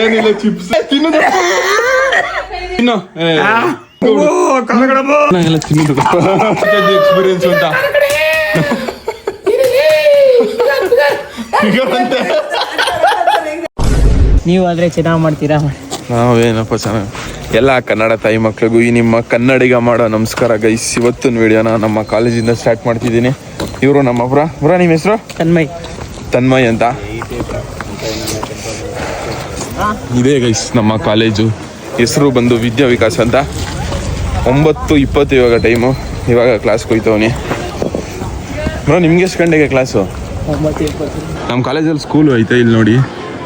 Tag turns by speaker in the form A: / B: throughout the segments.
A: ಏನಿಲ್ಲ ಚಿಪ್ಸ್ ತಿನ್ನೋದು ತಿನ್ನು ಏ, ಎಲ್ಲ ತಿನ್ನೋದು. ಎಕ್ಸ್ಪೀರಿಯನ್ಸ್ ಅಂತ ಹೀಗಂತೆ.
B: ನೀವು ಆದ್ರೆ ಚೆನ್ನಾಗಿ ಮಾಡ್ತೀರಾ?
A: ನಾವೇನಪ್ಪ ಚೆನ್ನಾಗಿ ಎಲ್ಲ ಕನ್ನಡ ತಾಯಿ ಮಕ್ಳಿಗೂ ಈ ನಿಮ್ಮ ಕನ್ನಡಿಗ ಮಾಡೋ ನಮಸ್ಕಾರ ಗೈಸ್. ಇವತ್ತಿನ ವಿಡಿಯೋನ ನಮ್ಮ ಕಾಲೇಜಿಂದ ಸ್ಟಾರ್ಟ್ ಮಾಡ್ತಿದ್ದೀನಿ. ಇವರು ನಮ್ಮ ಬ್ರ ಬ್ರ ನಿಮ್ಮ ಹೆಸರು?
B: ತನ್ಮಯ್.
A: ತನ್ಮಯ್ ಅಂತ. ಇದೇ ಗೈಸ್ ನಮ್ಮ ಕಾಲೇಜು. ಹೆಸರು ಬಂದು ವಿದ್ಯಾ ವಿಕಾಸ್ ಅಂತ. ಒಂಬತ್ತು ಇಪ್ಪತ್ತು ಇವಾಗ ಟೈಮು ಇವಾಗ ಕ್ಲಾಸ್ಗೆ ಹೋಯ್ತವನಿ ಬ್ರೋ ನಿಮ್ಗೆ ಎಷ್ಟು ಗಂಟೆಗೆ ಕ್ಲಾಸು ನಮ್ಮ ಕಾಲೇಜಲ್ಲಿ ಸ್ಕೂಲು ಐತೆ ಇಲ್ಲಿ ನೋಡಿ.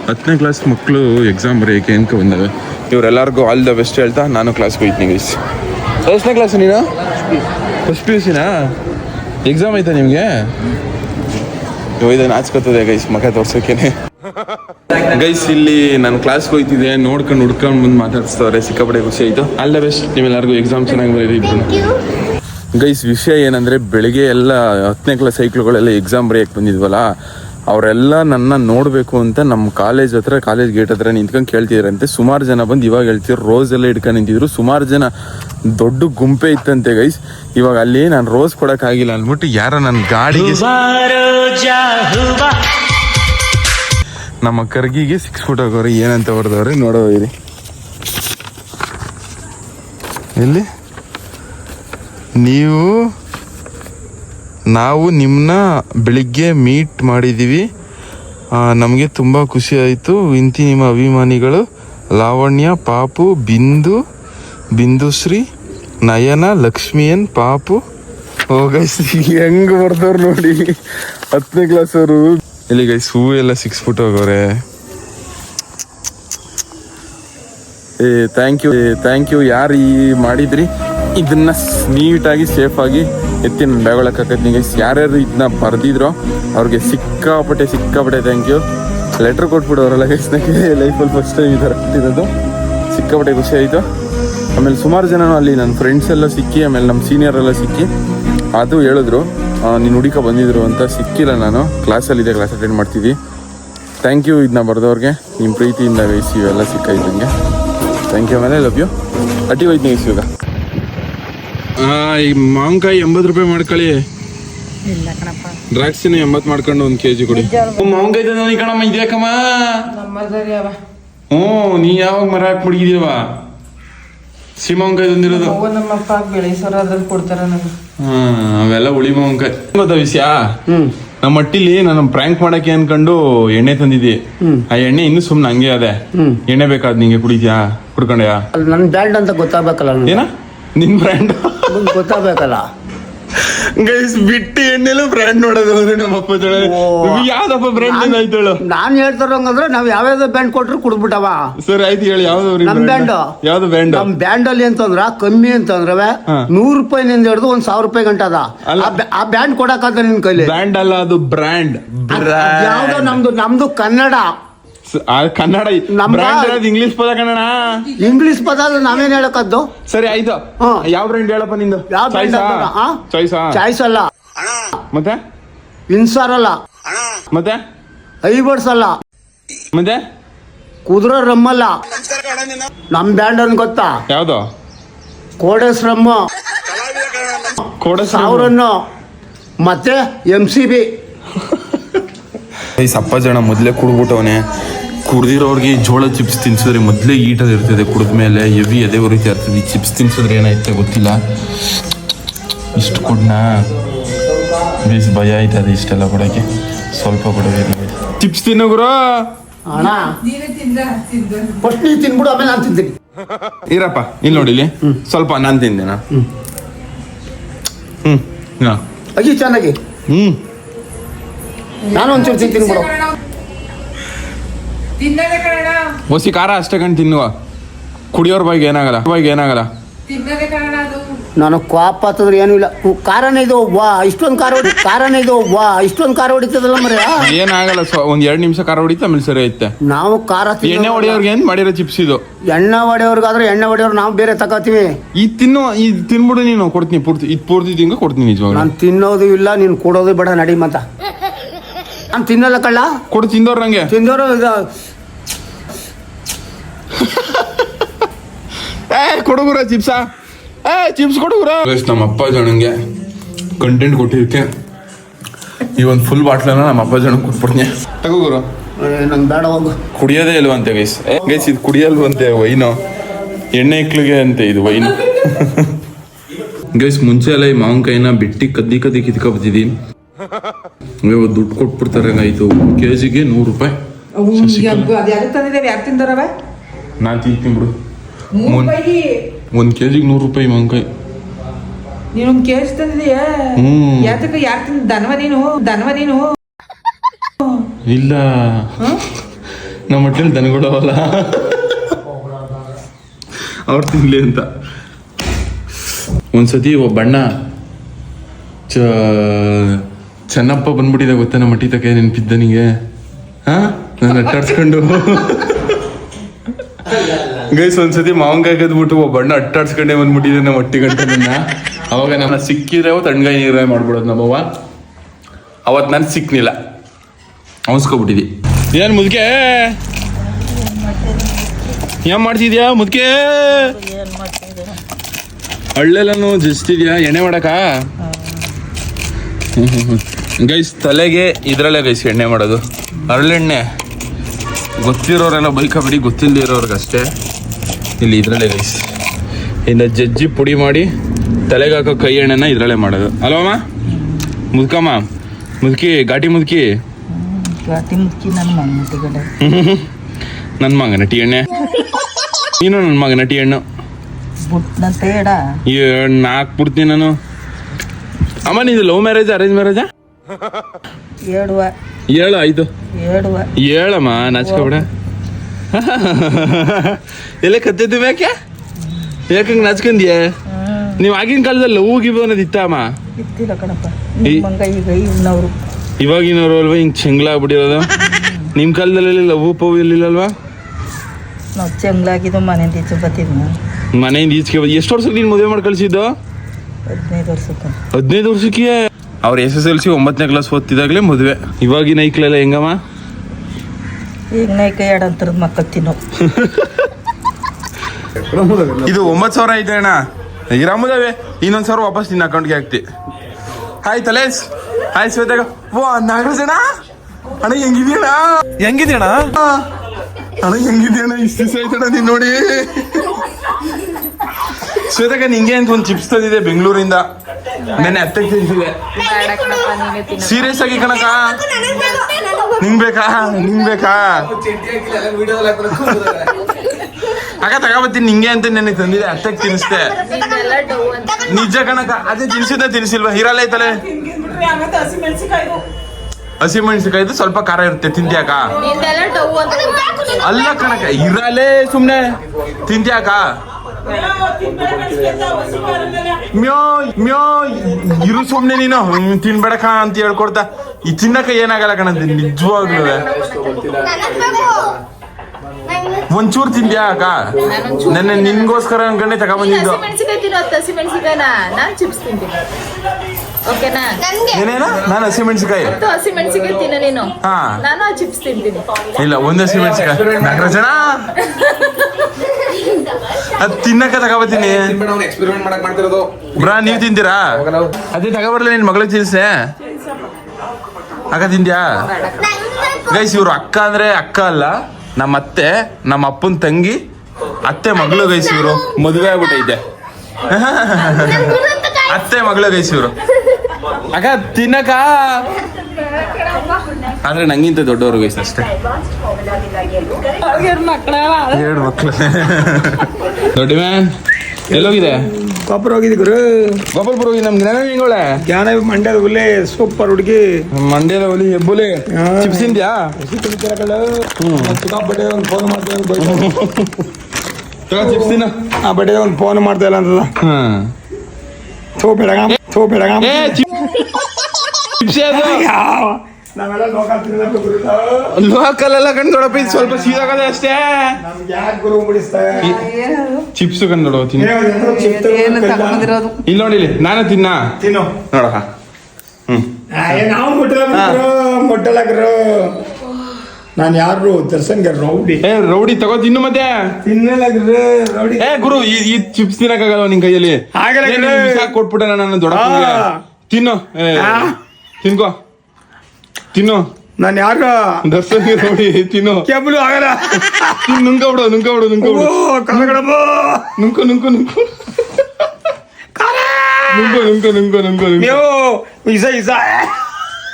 A: ಹತ್ತನೇ ಕ್ಲಾಸ್ ಮಕ್ಕಳು ಎಕ್ಸಾಮ್ ಬರೆಯೋಕೆ ಅನ್ಕೊ ಬಂದವೆ. ಇವರೆಲ್ಲರಿಗೂ ಆಲ್ ದ ಬೆಸ್ಟ್ ಹೇಳ್ತಾ ನಾನು ಕ್ಲಾಸ್ಗೆ ಹೋಯ್ತೀನಿ ಗೈಸ್ ಎಷ್ಟನೇ ಕ್ಲಾಸ್ ನೀನು? ಫಸ್ಟ್ ಪಿ ಯು ಸಿನಾ ಎಕ್ಸಾಮ್ ಐತಾ ನಿಮಗೆ? ಇದನ್ನು ನಾಚ್ಕೋತದೆ ಗೈಸ್ ಮಗ ತೋರ್ಸೋಕೇನೆ. ಗೈಸ್ ಇಲ್ಲಿ ನಾನು ಕ್ಲಾಸ್ಗೆ ಹೋಯ್ತಿದ್ದೆ ನೋಡ್ಕೊಂಡು ಹುಡ್ಕೊಂಡು ಬಂದು ಮಾತಾಡ್ಸ್ತವ್ರೆ ಸಿಕ್ಕಾಪಡೆ ಖುಷಿ ಆಯಿತು. ಆಲ್ ದ ಬೆಸ್ಟ್ ನೀವೆಲ್ಲರಿಗೂ ಎಕ್ಸಾಮ್ ಚೆನ್ನಾಗಿ ಇಬ್ರು ಗೈಸ್ ವಿಷಯ ಏನಂದ್ರೆ ಬೆಳಿಗ್ಗೆ ಎಲ್ಲ ಹತ್ತನೇ ಕ್ಲಾಸ್ ಸೈಕ್ಲುಗಳೆಲ್ಲ ಎಕ್ಸಾಮ್ ಬರೆಯಕ್ಕೆ ಬಂದಿದ್ವಲ್ಲ ಅವರೆಲ್ಲ ನನ್ನ ನೋಡಬೇಕು ಅಂತ ನಮ್ಮ ಕಾಲೇಜ್ ಹತ್ರ ಕಾಲೇಜ್ ಗೇಟ್ ಹತ್ರ ನಿಂತ್ಕೊಂಡು ಕೇಳ್ತಿದ್ರಂತೆ. ಸುಮಾರು ಜನ ಬಂದು ಇವಾಗ ಹೇಳ್ತಿದ್ರು ರೋಸ್ ಎಲ್ಲ ಇಟ್ಕೊಂಡು ನಿಂತಿದ್ರು. ಸುಮಾರು ಜನ ದೊಡ್ಡ ಗುಂಪೆ ಇತ್ತಂತೆ ಗೈಸ್ ಇವಾಗ ಅಲ್ಲಿ ನಾನು ರೋಸ್ ಕೊಡೋಕ್ಕಾಗಿಲ್ಲ ಅಂದ್ಬಿಟ್ಟು ಯಾರೋ ನನ್ನ ಗಾಡಿಗೆ ನಮ್ಮ ಕರ್ಗಿಗೆ ಸಿಕ್ಸ್ ಫುಟ್ ಹಾಕೋರಿ ಏನಂತ ಹೊಡೆದವ್ರಿ, ನೋಡೋ ಇರಿ. ಎಲ್ಲಿ? ನೀವು, ನಾವು ನಿಮ್ಮನ್ನ ಬೆಳಿಗ್ಗೆ ಮೀಟ್ ಮಾಡಿದ್ದೀವಿ ನಮಗೆ ತುಂಬ ಖುಷಿ ಆಯಿತು. ಇಂತಿ ನಿಮ್ಮ ಅಭಿಮಾನಿಗಳು, ಲಾವಣ್ಯ, ಪಾಪು, ಬಿಂದು, ಬಿಂದುಶ್ರೀ, ನಯನ, ಲಕ್ಷ್ಮಿಯನ್, ಪಾಪು. ಹೋಗಿ ಹೆಂಗ್ ಬರ್ದವ್ರು ನೋಡಿ. ಹತ್ತನೇ ಕ್ಲಾಸ್ ಅವರು. ಇಲ್ಲಿ ಗೈಸ್ ಹೂ ಎಲ್ಲ ಸಿಕ್ಸ್ ಫುಟ್ ಹೋಗೋರೆ ಏ ಥ್ಯಾಂಕ್ ಯು ಥ್ಯಾಂಕ್ ಯು ಯಾರು ಈ ಮಾಡಿದ್ರಿ? ಇದನ್ನ ನೀಟಾಗಿ ಸೇಫಾಗಿ ಎತ್ತಿ ನಾನು ಬ್ಯಾಗ್ ಒಳಗೆ ಹಾಕತ್ತೀನಿ ಗೈಸ್ ಯಾರ್ಯಾರು ಇದನ್ನ ಬರೆದಿದ್ರೋ ಅವ್ರಿಗೆ ಸಿಕ್ಕಾಪಟ್ಟೆ ಸಿಕ್ಕಾಪಟ್ಟೆ ಥ್ಯಾಂಕ್ ಯು ಲೆಟ್ರ್ ಕೊಟ್ಬಿಡೋರಲ್ಲ ಗೈಸ್ ನನಗೆ ಲೈಫಲ್ಲಿ ಫಸ್ಟ್ ಟೈಮ್ ಈ ಥರ ಕೊಟ್ಟಿರೋದು. ಸಿಕ್ಕಾಪಟ್ಟೆ ಖುಷಿ ಆಯಿತು. ಆಮೇಲೆ ಸುಮಾರು ಜನನೂ ಅಲ್ಲಿ ನನ್ನ ಫ್ರೆಂಡ್ಸ್ ಎಲ್ಲ ಸಿಕ್ಕಿ, ಆಮೇಲೆ ನಮ್ಮ ಸೀನಿಯರ್ ಎಲ್ಲ ಸಿಕ್ಕಿ, ಅದು ಹೇಳಿದ್ರು. ನೀನು ಹುಡುಕ ಬಂದಿದ್ರು ಅಂತ ಸಿಕ್ಕಿಲ್ಲ ನಾನು. ಕ್ಲಾಸಲ್ಲಿದೆ ಕ್ಲಾಸ್ ಅಟೆಂಡ್ ಮಾಡ್ತಿದ್ದಿ. ಥ್ಯಾಂಕ್ ಯು ಇದನ್ನ ಬರ್ದವ್ರಿಗೆ. ನಿಮ್ಮ ಪ್ರೀತಿಯಿಂದ ವಯಸ್ಸು ಇವೆಲ್ಲ ಸಿಕ್ಕಾಯ್ತಂಗೆ ಥ್ಯಾಂಕ್ ಯು ಮನೆ ಲವ್ ಯು ಅಟ್ಟಿ ಹೋಯ್ತು ನೀವು ಇವಾಗ ಈ ಮಾವಿನಕಾಯಿ ಎಂಬತ್ತು ರೂಪಾಯಿ ಮಾಡ್ಕೊಳ್ಳಿ.
B: ಇಲ್ಲ ಕಣಪ್ಪ.
A: ದ್ರಾಕ್ಷಿನ ಎಂಬತ್ತು ಮಾಡ್ಕೊಂಡು ಒಂದು ಕೆ ಜಿ ಕೊಡಿ ಮಾವಿನಕಾಯಿ ತಂದ ಕಣಮ್ಮ ಇದೆಯಾಕಮ್ಮ ಹ್ಞೂ ನೀ ಯಾವಾಗ ಮರ ಮುಡಿಗಿದೀವ ಸಿಮಾವಿನಕಾಯಿ ನಮ್ಮ
C: ನಮ್ಮಪ್ಪ ಬೆಳೆಸೋರ ಅದ್ರಲ್ಲಿ ಕೊಡ್ತಾರ ನನಗೆ.
A: ಹಾ ಅವೆಲ್ಲ ಉಳಿ ಮಾವಂಕಾಯಿ ಗೊತ್ತಾ ವಿಷಯ?
C: ಹ್ಮ್.
A: ನಮ್ಮ ಮಟ್ಟಿಲಿ ನಾನು ಪ್ರ್ಯಾಂಕ್ ಮಾಡಕ್ಕೆ ಅನ್ಕೊಂಡು ಎಣ್ಣೆ ತಂದಿದ್ದಿ. ಆ ಎಣ್ಣೆ ಇನ್ನು ಸುಮ್ನೆ ಹಂಗೆ ಅದೇ.
C: ಹ್ಮ್.
A: ಎಣ್ಣೆ ಬೇಕಾದ್ ನಿಂಗೆ ಕುಡಿದ್ಯಾ ಕುಡ್ಕೊಂಡ್ಯಾ?
C: ಅಲ್ಲಿ ನನ್ನ ಬ್ರ್ಯಾಂಡ್ ಅಂತ ಗೊತ್ತಾಗಬೇಕಲ್ಲ ನನಗೆ.
A: ಏನ? ನಿನ್ ಬ್ರ್ಯಾಂಡ್
C: ಗೊತ್ತಾಗ್ಬೇಕಲ್ಲ.
A: ಗೈಸ್ ಬಿಟ್ಟು ಎಣ್ಣೆಲು ಬ್ರ್ಯಾಂಡ್ ನೋಡೋದು ನಮ್ಮ
C: ಅಪ್ಪ.
A: ಯಾವ್ದಪ್ಪ ಬ್ರ್ಯಾಂಡ್ ಹೇಳು
C: ನಾನ್ ಹೇಳ್ತಾರಂಗಂದ್ರೆ ನಾವ್ ಯಾವ್ಯಾವ್ದೋ ಬ್ಯಾಂಡ್ ಕೊಟ್ರು ಕುಡ್ಬಿಟ್ಟವ
A: ಸರಿ ಆಯ್ತು ಹೇಳಿ ಯಾವ್ದು
C: ನಮ್ ಬ್ಯಾಂಡ್
A: ಯಾವ್ದು ಬ್ಯಾಂಡ್
C: ನಮ್ ಬ್ಯಾಂಡ್ ಅಲ್ಲಿ ಅಂತಂದ್ರ ಕಮ್ಮಿ ಅಂತಂದ್ರೆ. ನೂರ್ ರೂಪಾಯಿನಿಂದ ಹಿಡಿದು ಒಂದ್ ಸಾವಿರ ರೂಪಾಯಿ ಗಂಟ ಅದ. ಆ ಬ್ಯಾ- ಆ ಬ್ಯಾಂಡ್ ಕೊಡಕಾದ ನಿನ್ ಕೈಲಿ.
A: ಬ್ಯಾಂಡ್ ಅಲ್ಲ ಅದು ಬ್ರ್ಯಾಂಡ್
C: ಯಾವ್ದೋ ನಮ್ದು ನಮ್ದು ಕನ್ನಡ.
A: ಕನ್ನಡ ಬ್ರ್ಯಾಂಡ್ ಇಂಗ್ಲಿಷ್ ಪದ ಕನ್ನಡ.
C: ಇಂಗ್ಲಿಷ್ ಪದ ನಾವೇನ್ ಹೇಳಕದ್ದು
A: ಸರಿ ಆಯ್ತು. ಯಾವ ಬ್ರ್ಯಾಂಡ್ ಹೇಳಪ್ಪ ನಿಂದು? ಚಾಯ್ಸಾ
C: ಚಾಯ್ಸ್ ಅಲ್ಲ.
A: ಮತ್ತೆ?
C: ಇನ್ಸಾರ್ ಅಲ್ಲ.
A: ಮತ್ತೆ?
C: ಐಬರ್ಸ್ ಅಲ್ಲ.
A: ಮತ್ತೆ?
C: ಕುದುರೆ ರಮ್ಮಲ್ಲ ನಮ್ ಬ್ಯಾಂಡ್ ಅನ್ ಗೊತ್ತಾ?
A: ಯಾವ್ದು?
C: ಕೋಡಸ್ ರಮ್ಮ
A: ಕೋಡಸ್
C: ಸಾವಿರನ್ನು. ಮತ್ತೆ ಎಂ ಸಿ ಬಿ
A: ಈ ಸಪ್ಪ ಜನ ಮೊದಲೇ ಕುಡ್ಬಿಟ್ಟವನೆ. ಕುಡ್ದಿರೋರ್ಗೆ ಜೋಳ ಚಿಪ್ಸ್ ತಿನ್ಸಿದ್ರೆ ಮೊದಲೇ ಈಟದ ಇರ್ತದೆ ಕುಡಿದ ಮೇಲೆ ಎವಿ ಅದೇ ರೀತಿ ಇರ್ತದೆ. ಈ ಚಿಪ್ಸ್ ತಿನ್ಸಿದ್ರೆ ಏನಾಯ್ತೆ ಗೊತ್ತಿಲ್ಲ. ಇಷ್ಟು ಕೊಡ್ನ? ಬೀಸ್ ಭಯ ಆಯ್ತದೆ ಇಷ್ಟೆಲ್ಲ ಕೊಡೋಕ್ಕೆ. ಸ್ವಲ್ಪ ಕೊಡೋದು ಚಿಪ್ಸ್ ತಿನ್ನೋಗ್ರು
C: ಅಣ್ಣ ಫಸ್ಟ್ ತಿನ್ಬಿಡು ಆಮೇಲೆ ನಾನು ತಿಂತೀನಿ.
A: ಇರಪ್ಪ ಇಲ್ಲಿ ನೋಡಿ ಇಲ್ಲಿ. ಸ್ವಲ್ಪ ನಾನು ತಿಂದೇನಾ ಹ್ಮ್. ಹಾ.
C: ಅಗಿ ಚೆನ್ನಾಗಿ.
A: ಹ್ಮ್.
C: ನಾನು ಒಂಚೂರು ತಿಂತೀನಿ ಬಿಡು.
D: ತಿನ್ನದೆ
A: ಒಸಿ ಖಾರ ಅಷ್ಟೇ ಕಣ್ ತಿನ್ನುವ. ಕುಡಿಯೋರ್ ಬಗ್ಗೆ ಏನಾಗಲ್ಲ ಬಾಯ್ಗೆ ಏನಾಗಲ್ಲ.
D: ನಾನು ಅದು?
C: ನನಗೆ ಕ್ವಾಪ್ ಹತ್ತದ್ರೆ ಏನೂ ಇಲ್ಲ. ಕಾರನೇ ಇದು ವಾ ಇಷ್ಟೊಂದು ಕಾರ್ ಹೊಡಿ ಕಾರನೇ ಇದು ವಾ ಇಷ್ಟೊಂದು ಕಾರ್ ಹೊಡಿತದಲ್ಲ ಮರ
A: ಏನಾಗಲ್ಲ ಸ್ವ- ಒಂದ್ ಎರಡ್ ನಿಮಿಷ ಖಾರ ಹೊಡಿತ ಆಮೇಲೆ ಸರಿ ಐತೆ.
C: ನಾವು ಕಾರ
A: ಎಣ್ಣೆ ಹೊಡಿಯೋರ್ಗೆ ಏನ್ ಮಾಡಿರೋ ಚಿಪ್ಸ್ ಇದು?
C: ಎಣ್ಣೆ ಹೊಡೆಯವ್ರಿಗಾದ್ರೆ ಎಣ್ಣೆ ಹೊಡೆಯವ್ರು ನಾವು ಬೇರೆ ತಗೋತೀವಿ.
A: ಈ ತಿನ್ನು ಈ ತಿನ್ಬಿಡು ನೀನು ಕೊಡ್ತೀನಿ ಪೂರ್ತಿ ಇದು ಪೂರ್ತಿ ತಿಂಗ ಕೊಡ್ತೀನಿ ನಿಜವಾಗ
C: ನಾನು ತಿನ್ನೋದು ಇಲ್ಲ ನೀನು ಕೊಡೋದು ಬೇಡ ನಡಿ ಮತ್ತ. ನಾನು ತಿನ್ನಲ್ಲ ಕಳ್ಳ.
A: ಕೊಡು ತಿಂದವ್ರ ನಂಗೆ.
C: ತಿಂದವರು ಇದು
A: ಏ ಕೊಡುಗುರ ಚಿಪ್ಸಾ. ಏ ಚಿಪ್ಸ್ ಕೊಡುಗುರ ನಮ್ಮ ಅಪ್ಪ ಜನಂಗೆ ಕಂಟೆಂಟ್ ಕೊಟ್ಟಿದ್ದಕ್ಕೆ ಈ ಒಂದು ಫುಲ್ ಬಾಟ್ಲನ್ನ ನಮ್ಮ ಅಪ್ಪ ಜನ ಕೊಟ್ಬಿಡ್ತೀನಿ. ತಗೋಗುರು
C: ನಂಗೆ ಬೇಡ ಹೋಗು.
A: ಕುಡಿಯೋದೇ ಇಲ್ವಂತೆ ಗೈಸ್? ಗೈಸ್ ಇದು ಕುಡಿಯಲ್ವಂತೆ ವೈನು? ಎಣ್ಣೆ ಇಕ್ಕಳಿಗೆ ಅಂತೆ ಇದು ವೈನು. ಗೈಸ್ ಮುಂಚೆ ಎಲ್ಲ ಈ ಮಾವಿನಕಾಯಿನ ಬಿಟ್ಟಿ ಕದ್ದಿ ಕದ್ದಿ ಕಿತ್ಕೊಬತ್ತಿದ್ದೀನಿ ಇವತ್ತು ದುಡ್ಡು ಕೊಟ್ಬಿಡ್ತಾರೆ ಆಯ್ತು ಕೆ ಜಿಗೆ ನೂರು ರೂಪಾಯಿ
D: ಯಾರು ತಿಂದಾರವ?
A: ನಾನು ತಿಂತೀನಿ ಬಿಡು. ಒಂದು ಕೆ ಜಿಗೆ ನೂರು ರೂಪಾಯಿ ಮಾವಿನಕಾಯಿ.
D: ನೀನು ಒಂದು ಕೇಸ್ ತಂದಿದೀಯಾ. ಯಾತಕ್ಕೆ ಯಾರು ತಿಂದ ದನವ ನೀನು? ದನವ ನೀನು?
A: ಇಲ್ಲ. ನಮ್ಮ ಹೊಟ್ಟೆಲಿ ದನಗಳು ಅವಲ್ಲ ಅವ್ರು ತಿನ್ಲಿ ಅಂತ. ಒಂದ್ಸತಿ ಒಬ್ಬ ಬಣ್ಣ ಚ ಚೆನ್ನಪ್ಪ ಬಂದ್ಬಿಟ್ಟಿದೆ ಗೊತ್ತಾ ನಮ್ಮ ಮಟ್ಟಿ ತಕ ನೆನಪಿದ್ದ ನಿಂಗೆ? ಹಾ? ನಾನು ಅಟ್ಟಾಡ್ಸ್ಕೊಂಡು. ಗೈಸ್ ಒಂದ್ಸತಿ ಮಾವಂಗಾಯಿ ಕದ್ಬಿಟ್ಟು ಒಬ್ಬ ಬಣ್ಣ ಅಟ್ಟಾಡ್ಸ್ಕೊಂಡೆ ಬಂದ್ಬಿಟ್ಟಿದೆ ನಮ್ಮ ಹೊಟ್ಟಿ ಗಂಟೆ ನನ್ನ. ಅವಾಗ ನಮ್ಮ ಸಿಕ್ಕಿದ್ರೆ ತಣ್ಣಗಾಯಿ ನೀರಾಯ ಮಾಡ್ಬಿಡೋದು ನಮ್ಮವ್ವ ಅವತ್ತು ನಾನು ಸಿಕ್ನಿಲ್ಲ. ಅವಸ್ಕೊಬಿಟ್ಟಿದಿ ಏನು ಮುದ್ಕೆ? ಏನ್ ಮಾಡ್ತಿದ್ಯಾ ಮುದ್ಕೆ? ಹಳ್ಳೆಲ್ಲನು ಜಸ್ತಿದ್ಯಾ? ಎಣ್ಣೆ ಮಾಡಕ ಗೈಸ್ ತಲೆಗೆ ಇದ್ರಲ್ಲೇ ಗೈಸ್ ಎಣ್ಣೆ ಮಾಡೋದು. ಹರಳೆಣ್ಣೆ ಗೊತ್ತಿರೋರೆಲ್ಲ ಬೈಕಬೇಡಿ ಗೊತ್ತಿಲ್ಲದೆ ಇರೋರಿಗಷ್ಟೇ ಅಷ್ಟೇ ಇಲ್ಲಿ ಇದ್ರಲ್ಲೇ ಗೈಸ್. ಇನ್ನು ಜಜ್ಜಿ ಪುಡಿ ಮಾಡಿ ತಲೆಗೆ ಹಾಕೋ ಕೈ ಎಣ್ಣೆನ ಇದ್ರಲ್ಲೇ ಮಾಡೋದು. ಅಲ್ವಮ್ಮ ಮುದ್ಕಮ್ಮ? ಮುದುಕಿ ಘಾಟಿ ಮುದುಕಿ?
E: ನನ್ನ
A: ಮಗ ನಟಿ ಎಣ್ಣೆ. ನೀನು ನನ್ನ ಮಗ
E: ನಟಿ ಹೇಳ
A: ನಾಲ್ಕು ಬಿಡ್ತೀನಿ ನಾನು. ಅಮ್ಮ ನೀನು ಲವ್ ಮ್ಯಾರೇಜ್ ಅರೇಂಜ್ ಮ್ಯಾರೇಜಾ
E: ಹೇಳುವ
A: ಹೇಳು ಆಯ್ತು
E: ಹೇಳುವ
A: ಹೇಳಮ್ಮ ನಾಚ್ಕೊಬೇಡ. ಎಲ್ಲ ಕತ್ತಿದ್ದು ಯಾಕೆ ಯಾಕಂಗೆ ನಾಚ್ಕೊಂಡ್ಯ? ನೀವು ಆಗಿನ ಕಾಲದಲ್ಲಿ ಲವ್ ಗಿವ್ ಅನ್ನೋದು ಇತ್ತಮ್ಮ?
E: ಇತ್ತಿಲ್ಲ ಕಣಪ್ಪ. ನಿಮ್ಮಂಗ ಈಗ ಇನ್ನವರು
A: ಇವಾಗಿನವ್ರು ಅಲ್ವಾ ಹಿಂಗೆ ಚೆಂಗ್ಲ ಆಗ್ಬಿಟ್ಟಿರೋದು? ನಿಮ್ಮ ಕಾಲದಲ್ಲಿ ಲವ್ ಪವ್ ಇರ್ಲಿಲ್ಲಲ್ವಾ?
E: ನಾವು ಚೆಂಗ್ಲಾಗಿದ್ದು ಮನೆಯಿಂದ ಈಚೆ ಬತ್ತಿದ್ನ
A: ಮನೆಯಿಂದ ಈಚೆಗೆ ಎಷ್ಟು ವರ್ಷಕ್ಕೆ ನೀನು ಮದುವೆ ಮಾಡಿ ಕಳಿಸಿದ್ದು?
E: ಹದಿನೈದು ವರ್ಷಕ್ಕೆ.
A: ಹದಿನೈದು ವರ್ಷಕ್ಕೆ? ಅವ್ರು ಎಸ್ ಎಸ್ ಎಲ್ ಸಿ ಒಂಬತ್ತನೇ ಕ್ಲಾಸ್ ಓದ್ತಿದ್ದಾಗಲೇ ಮದುವೆ. ಇವಾಗಿನ ಐಕ್ಲೆಲ್ಲ ಹೆಂಗಮ್ಮ?
E: ಈಗ ನೈಕ ಎರಡು ಅಂತರದ ಮಕ್ಕಳು ತಿನ್ನೋ.
A: ಇದು ಒಂಬತ್ತು ಸಾವಿರ ಐತೆ ಅಣ್ಣ. ಇರಾಮದವೆ ಇನ್ನೊಂದು ಸಾವಿರ ವಾಪಸ್ ನಿನ್ನ ಅಕೌಂಟ್ಗೆ ಹಾಕ್ತಿ. ಹಾಯ್ ತಲೇಸ್ ಹಾಯ್ ಸ್ವೇತಾಗ ಓ ನಾಗರಾಜ್ ಅಣ್ಣ ಅಣ್ಣ ಹೆಂಗಿದ್ಯಣ್ಣ? ಹೆಂಗಿದ್ಯಣ್ಣ? ಅಣ್ಣ ಹೆಂಗಿದ್ಯಣ್ಣ? ಇಷ್ಟು ದಿವಸ ಆಯ್ತಣ್ಣ ನೀನ್ ನೋಡಿ. ಶ್ವೇತಾಗ ನಿಂಗೆ ಅಂತ ಒಂದು ಚಿಪ್ಸ್ ತಂದಿದೆ ಬೆಂಗಳೂರಿಂದ. ನೆನ್ನೆ ಅತ್ತೆ ತಿಂತಿದೆ ಸೀರಿಯಸ್ ಆಗಿ ಕಣಕ ನಿಂಗ್ ಬೇಕಾ ನಿಂಗ್ ಬೇಕಾ ಆಗ ತಗೋಬತ್ತೀನಿ ನಿಂಗೆ ಅಂತ ನೆನ್ನೆ ತಂದಿದೆ ಅತ್ತೆ ತಿನ್ನಿಸ್ದೆ. ನಿಜ ಕಣಕ ಅದೇ ತಿನ್ಸಿದ್ದ ತಿನ್ಸಿಲ್ವಾ? ಹೀರಲ್ಲ ಐತಲೆ ಹಸಿ ಮೆಣಸಿಕಾಯ್ದು ಸ್ವಲ್ಪ ಖಾರ ಇರುತ್ತೆ ತಿಂತ್ಯಾಕ? ಅಲ್ಲ ಕಣಕ ಇರಲೇ ಸುಮ್ನೆ ತಿಂತ್ಯಾಕ? ಮ್ಯೋ ಮ್ಯೋ ಇರು ಸುಮ್ನೆ ನೀನು. ಹ್ಮ್, ತಿನ್ಬೇಡಕ ಅಂತ ಹೇಳ್ಕೊಡ್ತಾ. ಈ ತಿನ್ನಕ ಏನಾಗಲ್ಲ ಕಣಂತ ನಿಜವಾಗ್ಲೂ. ಒಂಚೂರು ತಿಂದ್ಯಾ ಅಕ್ಕ ನೆನ್ನೆ ನಿನ್ಗೋಸ್ಕರ ಅನ್ಕೊಂಡೆ ತಗೊಂಬಂದಿದ್ದು.
F: ಹಸಿಮೆಣಸಿಕಾಯಿ ಓಕೆನಾ
A: ಏನೇನ? ನಾನು ಹಸಿ ಮೆಣಸಿಕಾಯಿ
F: ಹಸಿಮೆಣಸಿಕಾಯಿ ತಿನ್ನ ನೀನು.
A: ಹಾ.
F: ನಾನು ಆ ಚಿಪ್ಸ್ ತಿಂತೀನಿ.
A: ಇಲ್ಲ ಒಂದೇ ಹಸಿ ಮೆಣಸಿಕಾಯಿ ನಾಗರಾಜನ ಅದ್ ತಿನ್ನಕ ತಗೋಬತ್ತೀನಿ.
G: ಎಕ್ಸ್ಪೆರಿಮೆಂಟ್ ಮಾಡಕ್ ಮಾಡ್ತಿರೋದು
A: ಬ್ರಾ ನೀವ್ ತಿಂತೀರಾ? ಅದೇ ತಗೋಬರ್ಲಿ ನಿನ್ ಮಗಳಿಗೆ ತಿನ್ಸೆ ಅಕ್ಕ ತಿಂದ್ಯಾ? ಗೈಸ್ ಇವ್ರು ಅಕ್ಕ ಅಂದ್ರೆ ಅಕ್ಕ ಅಲ್ಲ. ನಮ್ಮ ಅತ್ತೆ ನಮ್ಮ ಅಪ್ಪನ ತಂಗಿ ಅತ್ತೆ ಮಗಳು ಗೈಸ್ ಇವರು. ಮದುವೆ ಆಗ್ಬಿಟ್ಟೈತೆ. ಅತ್ತೆ ಮಗಳು ಗೈಸ್ ಇವರು. ಅಕ್ಕ ತಿನ್ನಕ ಆದ್ರೆ ನಂಗಿಂತ ದೊಡ್ಡವರು ಅಷ್ಟೇ. ಎರಡು ಮಕ್ಳು. ದೊಡ್ಡ ಮ್ಯಾನ್ ಎಲ್ಲೋಗಿದೆ?
H: ಗೊಬ್ಬರ ಹೋಗಿದ್ದಿ ಗುರು.
A: ಗೋಪಾಲ್ಪುರ ಹೋಗಿ ನಮ್ಗೆ ನೆನಪು ಹಿಂಗೋಳೆ
H: ಜ್ಞಾನ ಮಂಡ್ಯದ ಹುಲಿ ಸೂಪರ್ ಹುಡುಗಿ.
A: ಮಂಡ್ಯದ ಹುಲಿ ಹೆಬ್ಬುಲಿ. ಚಿಪ್ಸ್ ಇಂದ್ಯಾ
H: ಸಿಕ್ಕಾಪಟ್ಟೆ ಒಂದು ಫೋನ್ ಮಾಡ್ತಾ
A: ಚಿಪ್ಸ್ ತಿನ್ನ.
H: ಆ ಬಟ್ಟೆ ಒಂದು ಫೋನ್ ಮಾಡ್ತಾ ಇಲ್ಲ ಅಂತದ
A: ಹ್ಮ್.
H: ಥೋ ಬೆಳಗಾಂ ಥೋ ಬೆಳಗಾಂ ನಾವೆಲ್ಲ ಲೋಕಲ್ ತಿನ್ನಬೇಕು ಗುರು
A: ಲೋಕಲ್ ಎಲ್ಲ ಕಣ್ ನೋಡಪ್ಪ ಇದು ಸ್ವಲ್ಪ ಸೀದಾಗದೆ ಅಷ್ಟೇ.
H: ನಮ್ಗೆ ಯಾಕೆ ಗುರು
A: ಚಿಪ್ಸ್ ಕಣ್ ನೋಡುವ ತಿನ್ನ
E: ಏನು ತಗೊಂಡಿರೋದು
A: ಇಲ್ಲಿ. ನೋಡಿ ಇಲ್ಲಿ ನಾನು ತಿನ್ನ.
H: ತಿನ್ನು.
A: ನೋಡ ಹ್ಮ್.
H: ನಾವು ಮುಟ್ಟಲ್ಲ ಗುರು ಮುಟ್ಟಲ್ಲ ನಾನು ಯಾರು ದರ್ಶನ್ಗೆ ರೌಡಿ.
A: ಏ ರೌಡಿ ತಗೋ ತಿನ್ನು ಮತ್ತೆ.
H: ರೌಡಿ.
A: ಏ ಗುರು ಈ ಚಿಪ್ಸ್ ತಿನ್ನಕ್ಕಾಗಲ್ಲ ನಿನ್ ಕೈಯಲ್ಲಿ?
H: ಆಗಲ್ಲ
A: ಬಿಸಾಕ್ ಕೊಟ್ಬಿಟ್ಟೆ ನಾನು ದೊಡ್ಡ. ತಿನ್ನು ಏ,
H: ಆ.
A: ತಿನ್ಕೋ ತಿನ್ನು
H: ನಾನು ಯಾರು
A: ದರ್ಶನ್ಗೆ ರೌಡಿ ತಿನ್ನು
H: ಕೆಬ್ಬಲು ಆಗಲ್ಲ
A: ತಿನ್ ನುಂಗ್ಕೊಬಿಡು ನುಂಗ್ಕೊಬಿಡು
H: ಓ
A: ನುಂಗ್ಕೊಬಿಡು
H: ಕನ್ನಡಮ್ಮ
A: ನುಂಕೋ ನುಂಕೋ ನುಂಕೋ ನುಂಕೋ ನುಂಕೋ ನುಂಕೋ ನುಂಕೋ ನುಂಕೋ
H: ನೀವು ಇಸ ಇಸ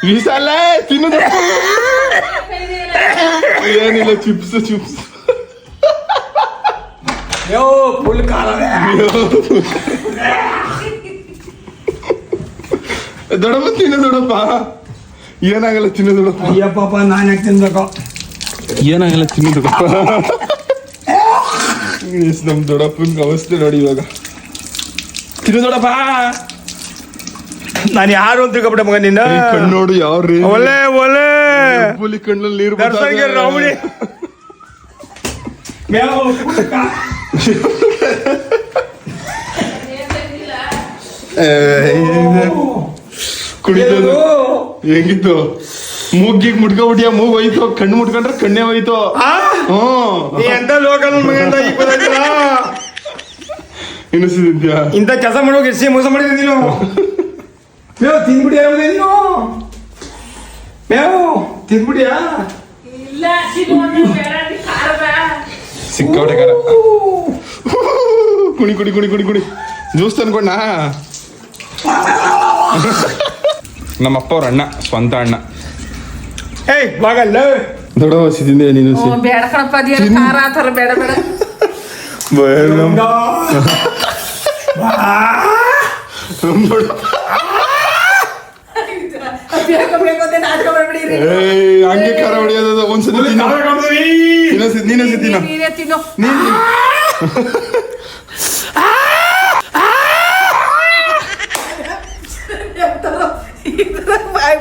A: ವಿಸಲ್ಲ ತಿನ್ನೋದು ಏನಿಲ್ಲ ಚಿಪ್ಸ್ ಚಿಪ್ಸ್
H: ಯೋ ಫುಲ್ ಕಾಲವೇ
A: ದೊಡ್ಡಪ್ಪ ದೊಡಪ್ಪ ತಿನ್ನದೊಡಪ್ಪ ಏನಾಗಲ್ಲ ತಿನ್ನದೊಡಪ್ಪ
H: ಅಯ್ಯಪ್ಪ ನಾನು ಯಾಕೆ ತಿನ್ಬೇಕು?
A: ಏನಾಗಲ್ಲ ತಿನ್ನದೊಡಪ್ಪ ನಮ್ಮ ದೊಡಪ್ಪನ ಅವಸ್ಥೆ ನೋಡಿ ಇವಾಗ. ತಿನ್ನದೊಡಪ್ಪ
H: ನಾನು ಯಾರು ಅಂತ ತಿಳ್ಕೊಬಿಟ್ಟೆ ಮಗ ನಿನ್ನ?
A: ಕಣ್ಣೋಡು ಯಾವ್ರಿ
H: ಒಲೆ ಒಲೆ
A: ಪುಲಿ ಕಣ್ಣಲ್ಲಿ ನೀರು
H: ಬರ್ತಾರೆ ರಾಮಣಿ ಮೇಲೆ
A: ಕುಡಿತದ ಹೆಂಗಿತ್ತು? ಮೂಗಿಗೆ ಮುಟ್ಕೊಬಿಟ್ಟಿಯ ಮೂಗ್ ಹೋಯ್ತು ಕಣ್ಣು ಮುಟ್ಕೊಂಡ್ರೆ ಕಣ್ಣೇ ಹೋಯ್ತು? ಹ್ಮ್
H: ನೀ ಎಂತ ಲೋಕಲ್
A: ಇನ್ನಿಸಿದ್ಯಾ
H: ಇಂಥ ಕೆಲಸ ಮಾಡೋಕೆ ಎಷ್ಟು ಮೋಸ ಮಾಡಿದ್ರಿ ನೀನು? ಮೇವು ತಿಂದ್ಬಿಡಿ ನೀನು? ಮೇವು ತಿಂದ್ಬಿಡಿಯಾ?
A: ಸಿಕ್ಕಾಪಟ್ಟೆ ಕಾರ ಕುಣಿ ಕುಡಿ ಕುಣಿ ಕುಡಿ ಕುಡಿ ಜ್ಯೂಸ್ ತಂದ್ಕೊಂಡ ನಮ್ಮಪ್ಪ ಅವ್ರ ಅಣ್ಣ ಸ್ವಂತ ಅಣ್ಣ.
H: ಏಯ್ ಬಾಗಲ್ಲ.
A: ದೊಡ್ಡ ಹಸಿದಿಂದ ನೀನು ಹಸಿ.
D: ಬೇಡ ಕಣಪ್ಪ ಅದೇನು ಖಾರ ಆ ಥರ ಬೇಡ. ಬೇಡ
A: ಏಯ್, ಹಂಗೆ ಖಾರ ಹೊಡಿಯೋದ ಒಂದ್ಸತಿ
D: ನೀನೇ ತಿನ್ನು.
A: ನೀನ್